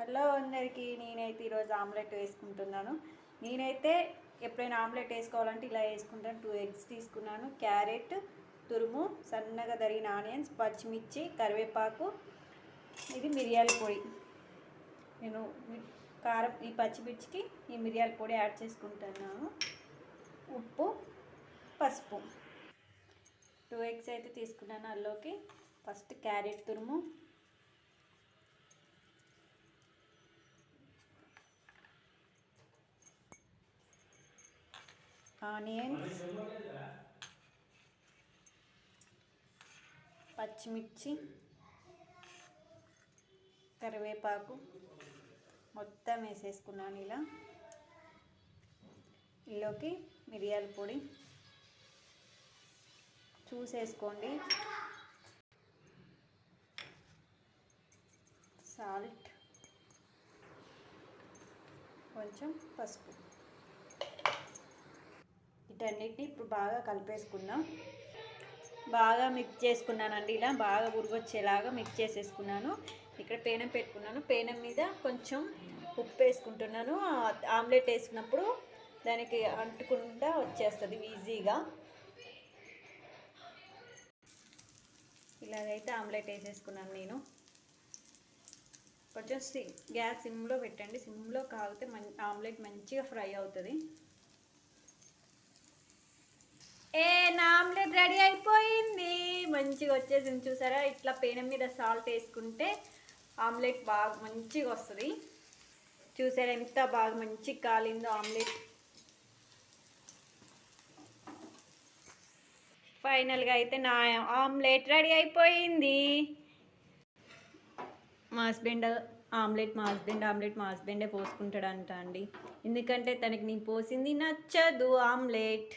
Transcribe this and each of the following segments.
Hello అందరికీ నేనైతే ఈరోజు ఆమ్లెట్ వేసుకుంటున్నాను. నేనైతే ఎప్పుడైనా ఆమ్లెట్ వేసుకోవాలంటే ఇలా వేసుకుంటాను. టూ ఎగ్స్ తీసుకున్నాను. క్యారెట్ తురుము సన్నగా తరిగిన ఆనియన్స్ పచ్చిమిర్చి కరివేపాకు. ఇది మిరియాల పొడి. నేను కారం ఈ పచ్చిమిర్చికి ఈ మిరియాల పొడి యాడ్ చేసుకుంటున్నాను. ఉప్పు పసుపు. టూ ఎగ్స్ అయితే తీసుకున్నాను అందులోకి ఫస్ట్ క్యారెట్ తురుము ఆనియన్స్. పచ్చిమిర్చి. కరివేపాకు. మొత్తం వేసేసుకున్నాను ఇలా. ఇందులోకి మిరియాల పొడి. చూసేసుకోండి. సాల్ట్. కొంచెం పసుపు. వీటన్నిటిని ఇప్పుడు బాగా కలిపేసుకుందాం. బాగా మిక్స్ చేసుకున్నానండి ఇలా. బాగా ఉరిగొచ్చేలాగా మిక్స్ చేసేసుకున్నాను. ఇక్కడ పేనం పెట్టుకున్నాను. పేనం మీద కొంచెం ఉప్పు వేసుకుంటున్నాను. ఆమ్లెట్ వేసినప్పుడు దానికి అంటుకుండా వచ్చేస్తుంది ఈజీగా. ఇలాగైతే ఆమ్లెట్ వేసేసుకున్నాను నేను. కొంచెం సి గ్యాస్ సిమ్లో పెట్టండి. సిమ్లో కాగితే మం ఆమ్లెట్ మంచిగా ఫ్రై అవుతుంది. ఏ నా ఆమ్లెట్ రెడీ అయిపోయింది. మంచిగా వచ్చేసింది చూసారా? ఇట్లా పేనం మీద సాల్ట్ వేసుకుంటే ఆమ్లెట్ బాగా మంచిగా వస్తుంది. చూసారా ఎంత బాగా మంచిగా కాలిందో ఆమ్లెట్. ఫైనల్గా అయితే నా ఆమ్లెట్ రెడీ అయిపోయింది. మా హస్బెండ్ ఆమ్లెట్ మా హస్బెండ్ ఆమ్లెట్ మా హస్బెండే పోసుకుంటాడంట అండి. ఎందుకంటే తనకి నేను పోసింది నచ్చదు ఆమ్లెట్.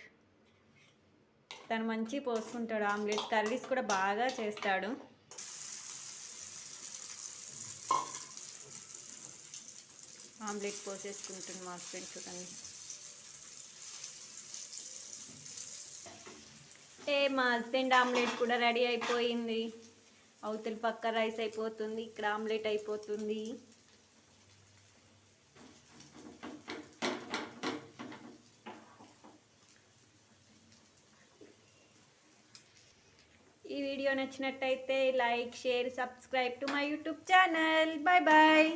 తను మంచి పోసుకుంటాడు. ఆమ్లెట్ కర్రీస్ కూడా బాగా చేస్తాడు. ఆమ్లెట్ పోసేసుకుంటుంది మా హస్బెండ్ చూడండి. ఏ మా హస్బెండ్ ఆమ్లెట్ కూడా రెడీ అయిపోయింది. అవతల పక్క రైస్ అయిపోతుంది. ఇక్కడ ఆమ్లెట్ అయిపోతుంది ఈ వీడియో నచ్చినట్టయితే like share subscribe to my YouTube channel. Bye bye